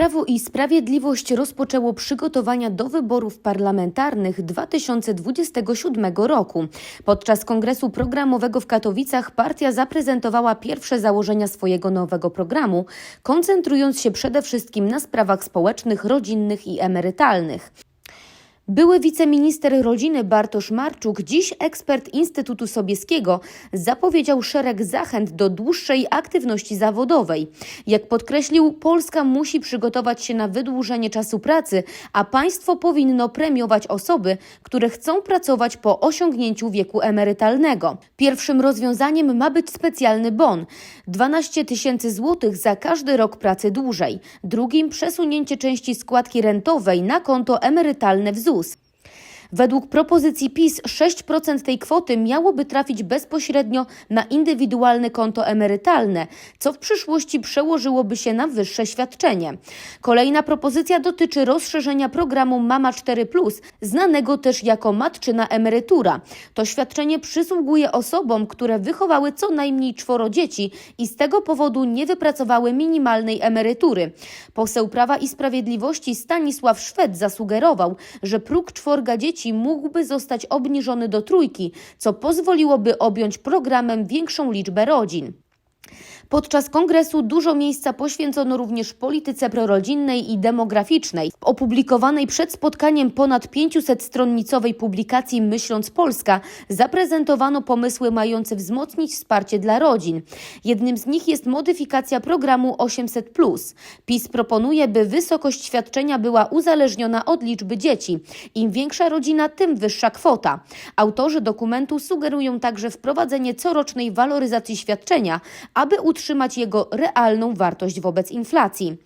Prawo i Sprawiedliwość rozpoczęło przygotowania do wyborów parlamentarnych 2027 roku. Podczas kongresu programowego w Katowicach partia zaprezentowała pierwsze założenia swojego nowego programu, koncentrując się przede wszystkim na sprawach społecznych, rodzinnych i emerytalnych. Były wiceminister rodziny Bartosz Marczuk, dziś ekspert Instytutu Sobieskiego, zapowiedział szereg zachęt do dłuższej aktywności zawodowej. Jak podkreślił, Polska musi przygotować się na wydłużenie czasu pracy, a państwo powinno premiować osoby, które chcą pracować po osiągnięciu wieku emerytalnego. Pierwszym rozwiązaniem ma być specjalny bon 12 tysięcy złotych za każdy rok pracy dłużej. Drugim przesunięcie części składki rentowej na konto emerytalne w ZUS. news. Według propozycji PiS 6% tej kwoty miałoby trafić bezpośrednio na indywidualne konto emerytalne, co w przyszłości przełożyłoby się na wyższe świadczenie. Kolejna propozycja dotyczy rozszerzenia programu Mama 4, znanego też jako matczyna emerytura. To świadczenie przysługuje osobom, które wychowały co najmniej czworo dzieci i z tego powodu nie wypracowały minimalnej emerytury. Poseł Prawa i Sprawiedliwości Stanisław Szwed zasugerował, że próg czworga dzieci mógłby zostać obniżony do trójki, co pozwoliłoby objąć programem większą liczbę rodzin. Podczas kongresu dużo miejsca poświęcono również polityce prorodzinnej i demograficznej. W opublikowanej przed spotkaniem ponad 500-stronnicowej publikacji Myśląc Polska zaprezentowano pomysły mające wzmocnić wsparcie dla rodzin. Jednym z nich jest modyfikacja programu 800. PiS proponuje, by wysokość świadczenia była uzależniona od liczby dzieci. Im większa rodzina, tym wyższa kwota. Autorzy dokumentu sugerują także wprowadzenie corocznej waloryzacji świadczenia, aby utrzymać jego realną wartość wobec inflacji.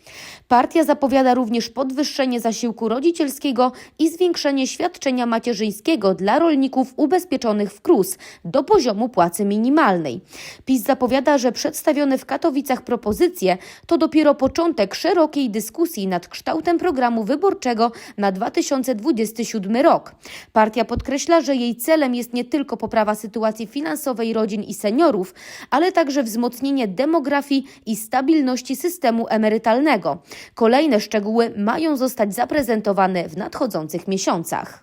Partia zapowiada również podwyższenie zasiłku rodzicielskiego i zwiększenie świadczenia macierzyńskiego dla rolników ubezpieczonych w KRUS do poziomu płacy minimalnej. PiS zapowiada, że przedstawione w Katowicach propozycje to dopiero początek szerokiej dyskusji nad kształtem programu wyborczego na 2027 rok. Partia podkreśla, że jej celem jest nie tylko poprawa sytuacji finansowej rodzin i seniorów, ale także wzmocnienie demografii i stabilności systemu emerytalnego. Kolejne szczegóły mają zostać zaprezentowane w nadchodzących miesiącach.